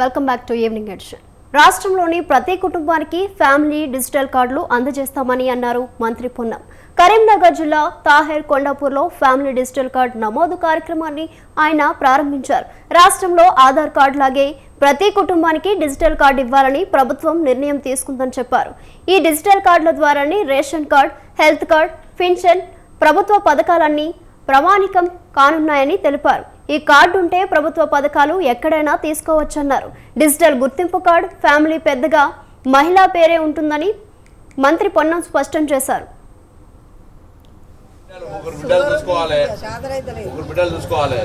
Welcome back to evening edition రాష్ట్రంలోని ప్రతి కుటుంబానికి ఫ్యామిలీ డిజిటల్ కార్డులు అందజేస్తామని అన్నారు మంత్రి పొన్నం. కరీంనగర్ జిల్లా తాహేర్ కొండాపూర్లో ఫ్యామిలీ డిజిటల్ కార్డు నమోదు కార్యక్రమాన్ని ఆయన ప్రారంభించారు. రాష్ట్రంలో ఆధార్ కార్డు లాగే ప్రతి కుటుంబానికి డిజిటల్ కార్డు ఇవ్వాలని ప్రభుత్వం నిర్ణయం తీసుకుందని చెప్పారు. ఈ డిజిటల్ కార్డుల ద్వారానే ration card health card pension ప్రభుత్వ పథకాలన్నీ ప్రామాణికం కానున్నాయని తెలిపారు. ఈ కార్డు ఉంటే ప్రభుత్వ పథకాలు ఎక్కడైనా తీసుకోవచ్చన్నారు. డిజిటల్ గుర్తింపు కార్డు ఫ్యామిలీ పెద్దగా మహిళా పేరే ఉంటుందని మంత్రి పొన్నం స్పష్టం చేశారు. ముగ్గురు బిడ్డలు చూసుకోవాలి. ముగ్గురు బిడ్డలు చూసుకోవాలి.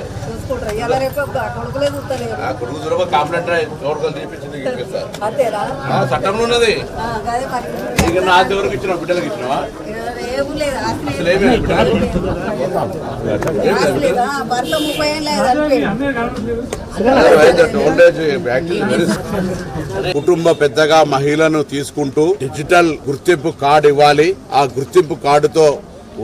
కొడుకు దూరం కాంప్లైంట్ ఎవరికో తీపించింది చట్టంలో ఉన్నది. నీకు నా ఎవరికి ఇచ్చిన బిడ్డలకు ఇచ్చినావా? కుటుంబ పెద్దగా మహిళను తీసుకుంటూ డిజిటల్ గుర్తింపు కార్డు ఇవ్వాలి. ఆ గుర్తింపు కార్డుతో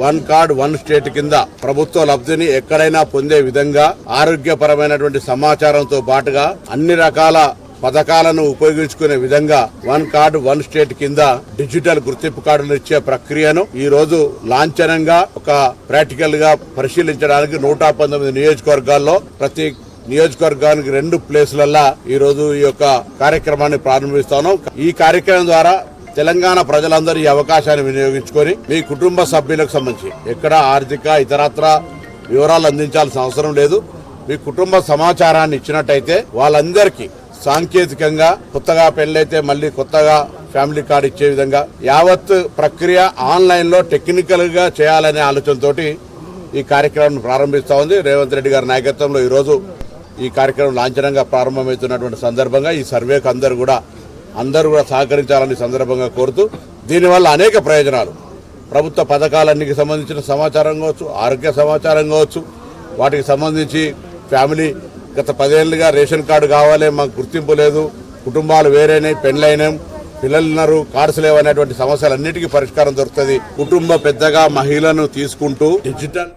వన్ కార్డ్ వన్ స్టేట్ కింద ప్రభుత్వ లబ్ధిని ఎక్కడైనా పొందే విధంగా ఆరోగ్యపరమైనటువంటి సమాచారంతో పాటుగా అన్ని రకాల పథకాలను ఉపయోగించుకునే విధంగా వన్ కార్డు వన్ స్టేట్ కింద డిజిటల్ గుర్తింపు కార్డులు ఇచ్చే ప్రక్రియను ఈ రోజు లాంఛనంగా ఒక ప్రాక్టికల్గా పరిశీలించడానికి నూట పంతొమ్మిది నియోజకవర్గాల్లో ప్రతి నియోజకవర్గానికి రెండు ప్లేసులల్లా ఈ రోజు ఈ యొక్క కార్యక్రమాన్ని ప్రారంభిస్తాను. ఈ కార్యక్రమం ద్వారా తెలంగాణ ప్రజలందరూ ఈ అవకాశాన్ని వినియోగించుకొని మీ కుటుంబ సభ్యులకు సంబంధించి ఎక్కడ ఆర్థిక ఇతరత్ర వివరాలు అందించాల్సిన అవసరం లేదు. మీ కుటుంబ సమాచారాన్ని ఇచ్చినట్టయితే వాళ్ళందరికీ సాంకేతికంగా కొత్తగా పెళ్ళైతే మళ్ళీ కొత్తగా ఫ్యామిలీ కార్డు ఇచ్చే విధంగా యావత్ ప్రక్రియ ఆన్లైన్లో టెక్నికల్గా చేయాలనే ఆలోచనతోటి ఈ కార్యక్రమాన్ని ప్రారంభిస్తా ఉంది. రేవంత్ రెడ్డి గారి నాయకత్వంలో ఈరోజు ఈ కార్యక్రమం లాంఛనంగా ప్రారంభమవుతున్నటువంటి సందర్భంగా ఈ సర్వేకు అందరూ కూడా అందరూ కూడా సహకరించాలని సందర్భంగా కోరుతూ దీనివల్ల అనేక ప్రయోజనాలు. ప్రభుత్వ పథకాలన్నికి సంబంధించిన సమాచారం కావచ్చు ఆరోగ్య సమాచారం కావచ్చు వాటికి సంబంధించి ఫ్యామిలీ గత పదేళ్ళుగా రేషన్ కార్డు కావాలి మాకు గుర్తింపు లేదు కుటుంబాలు వేరేనాయి పెళ్ళైనాం పిల్లలు ఉన్నారు కార్డ్స్ లేవనేటువంటి సమస్యలన్నిటికీ పరిష్కారం దొరుకుతుంది. కుటుంబ పెద్దగా మహిళను తీసుకుంటూ డిజిటల్